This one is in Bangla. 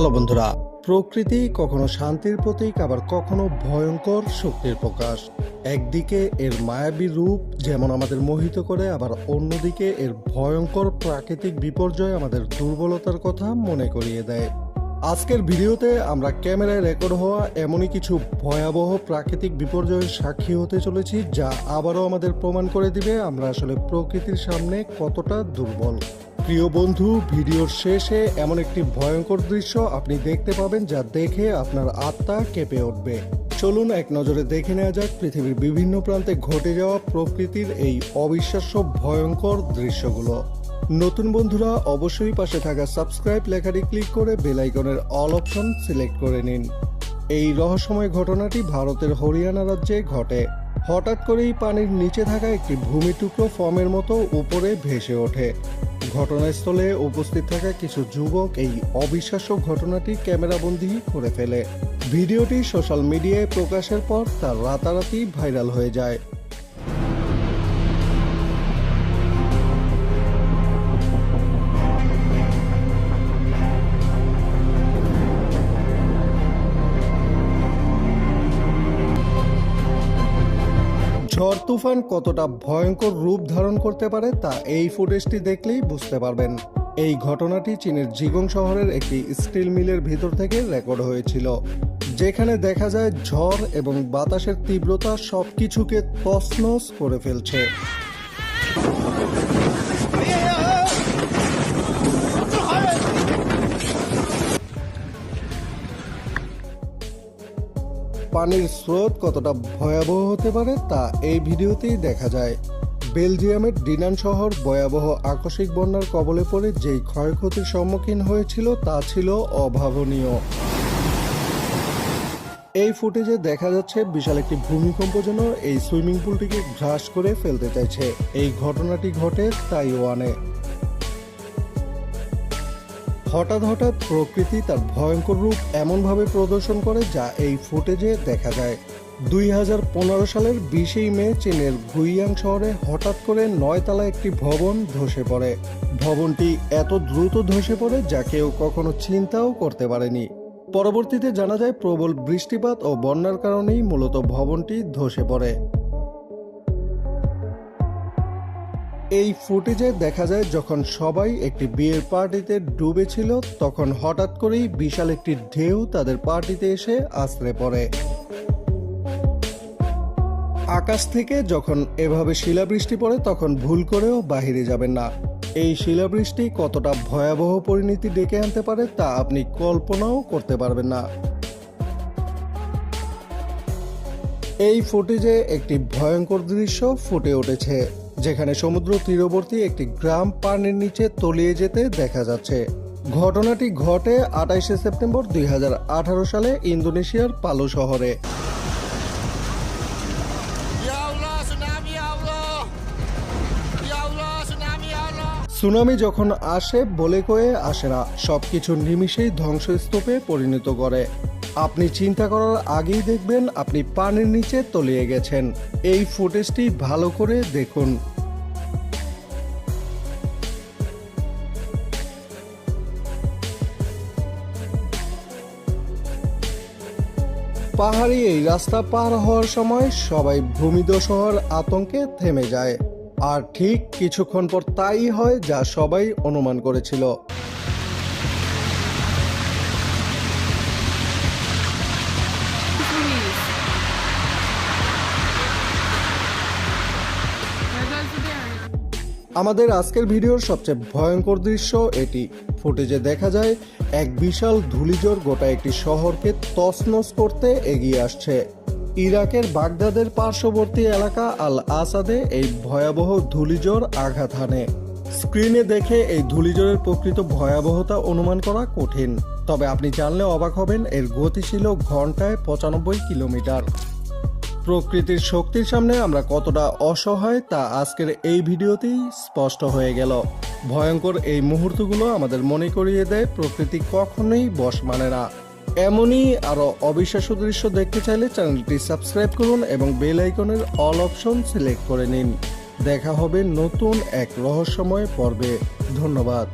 হ্যালো বন্ধুরা, প্রকৃতি কখনো শান্তির প্রতীক, আবার কখনো ভয়ঙ্কর শক্তির প্রকাশ। একদিকে এর মায়াবী রূপ যেমন আমাদের মোহিত করে, আবার অন্যদিকে এর ভয়ঙ্কর প্রাকৃতিক বিপর্যয় আমাদের দুর্বলতার কথা মনে করিয়ে দেয়। আজকের ভিডিওতে আমরা ক্যামেরায় রেকর্ড হওয়া এমনই কিছু ভয়াবহ প্রাকৃতিক বিপর্যয়ের সাক্ষী হতে চলেছি, যা আবারও আমাদের প্রমাণ করে দিবে আমরা আসলে প্রকৃতির সামনে কতটা দুর্বল। প্রিয় বন্ধু, ভিডিওর শেষে এমন একটি ভয়ঙ্কর দৃশ্য আপনি দেখতে পাবেন যা দেখে আপনার আত্মা কেঁপে উঠবে। চলুন এক নজরে দেখে নেওয়া যাক পৃথিবীর বিভিন্ন প্রান্তে ঘটে যাওয়া প্রকৃতির এই অবিশ্বাস্য ভয়ঙ্কর দৃশ্যগুলো। নতুন বন্ধুরা, অবশ্যই পাশে থাকা সাবস্ক্রাইব লেখাটি ক্লিক করে বেল আইকনের অল অপশন সিলেক্ট করে নিন। এই রহস্যময় ঘটনাটি ভারতের হরিয়ানা রাজ্যে ঘটে। হঠাৎ করেই পানির নিচে থাকা একটি ভূমি টুকরো ফর্মের মতো উপরে ভেসে ওঠে। ঘটনাস্থলে উপস্থিত থাকা কিছু যুবক এই অবিশ্বাস্য ঘটনাটি ক্যামেরাবন্দি করে ফেলে। ভিডিওটি সোশ্যাল মিডিয়ায় প্রকাশের পর তার রাতারাতি ভাইরাল হয়ে যায়। ঝড় তুফান কতটা ভয়ঙ্কর রূপ ধারণ করতে পারে তা এই ফুটেজটি দেখলেই বুঝতে পারবেন। এই ঘটনাটি চীনের জিগং শহরের একটি স্টিল মিলের ভিতর থেকে রেকর্ড হয়েছিল, যেখানে দেখা যায় ঝড় এবং বাতাসের তীব্রতা সবকিছুকে তছনছ করে ফেলছে। পানির স্রোত কতটা ভয়াবহ হতে পারে তা এই ভিডিওতেই দেখা যায়। বেলজিয়ামের ডিনান শহর ভয়াবহ আকস্মিক বন্যার কবলে পড়ে যেই ক্ষয়ক্ষতির সম্মুখীন হয়েছিল তা ছিল অভাবনীয়। এই ফুটেজে দেখা যাচ্ছে বিশাল একটি ভূমিকম্প যেন এই সুইমিং পুলটিকে গ্রাস করে ফেলতে চাইছে। এই ঘটনাটি ঘটে তাইওয়ানে। হঠাৎ হঠাৎ প্রকৃতি তার ভয়ঙ্কর রূপ এমনভাবে প্রদর্শন করে যা এই ফুটেজে দেখা যায়। দুই হাজার পনেরো সালের বিশেই মে চীনের গুইয়াং শহরে হঠাৎ করে নয়তলা একটি ভবন ধসে পড়ে। ভবনটি এত দ্রুত ধসে পড়ে যা কেউ কখনো চিন্তাও করতে পারেনি। পরবর্তীতে জানা যায় প্রবল বৃষ্টিপাত ও বন্যার কারণেই মূলত ভবনটি ধসে পড়ে। এই ফুটেজে দেখা যায় যখন সবাই একটি বিয়ের পার্টিতে ডুবেছিল, তখন হঠাৎ করেই বিশাল একটি ঢেউ তাদের পার্টিতে এসে আশ্রে পড়ে। আকাশ থেকে যখন এভাবে শিলাবৃষ্টি পড়ে, তখন ভুল করেও বাহিরে যাবেন না। এই শিলাবৃষ্টি কতটা ভয়াবহ পরিণতি ডেকে আনতে পারে, তা আপনি কল্পনাও করতে পারবেন না। এই ফুটেজে একটি ভয়ঙ্কর দৃশ্য ফুটে উঠেছে। যেখানে সমুদ্র তীরবর্তী একটি গ্রাম পানির নিচে তলিয়ে যেতে দেখা যাচ্ছে। ঘটনাটি ঘটে আঠাইশে সেপ্টেম্বর দুই হাজার আঠারো সালে ইন্দোনেশিয়ার পালু শহরে. সুনামি যখন আসে, বলে কয়ে আসে না। সবকিছু নিমিষেই ধ্বংসস্তূপে পরিণত করে। আপনি চিন্তা করার আগেই দেখবেন আপনি পানির নিচে তলিয়ে গেছেন। এই ফুটেজটি ভালো করে দেখুন। পাহাড়ি এই রাস্তা পার হওয়ার সময় সবাই ভূমিদোষ হওয়ার আতঙ্কে থেমে যায়। আর ঠিক কিছুক্ষণ পর তাই হয় যা সবাই অনুমান করেছিল। আমাদের আজকের ভিডিওর সবচেয়ে ভয়ঙ্কর দৃশ্য এটি। ফুটেজে দেখা যায়, এক বিশাল ধূলিঝড় গোটা একটি শহরকে তছনছ করতে এগিয়ে আসছে। ইরাকের বাগদাদের পার্শ্ববর্তী এলাকা আল আসাদে এই ভয়াবহ ধূলিঝড় আঘাত হানে। স্ক্রিনে দেখে এই ধূলিঝড়ের প্রকৃত ভয়াবহতা অনুমান করা কঠিন। তবে আপনি জানলে অবাক হবেন, এর গতি ছিল ঘন্টায় পঁচানব্বই কিলোমিটার। প্রকৃতির শক্তির সামনে আমরা কতটা অসহায় তা আজকের এই ভিডিওতেই স্পষ্ট হয়ে গেল। ভয়ঙ্কর এই মুহূর্তগুলো আমাদের মনে করিয়ে দেয় প্রকৃতি কখনোই বশ মানে না। এমনই আরও অবিশ্বাস্য দৃশ্য দেখতে চাইলে চ্যানেলটি সাবস্ক্রাইব করুন এবং বেল আইকনের অল অপশন সিলেক্ট করে নিন। দেখা হবে নতুন এক রহস্যময় পর্বে। ধন্যবাদ।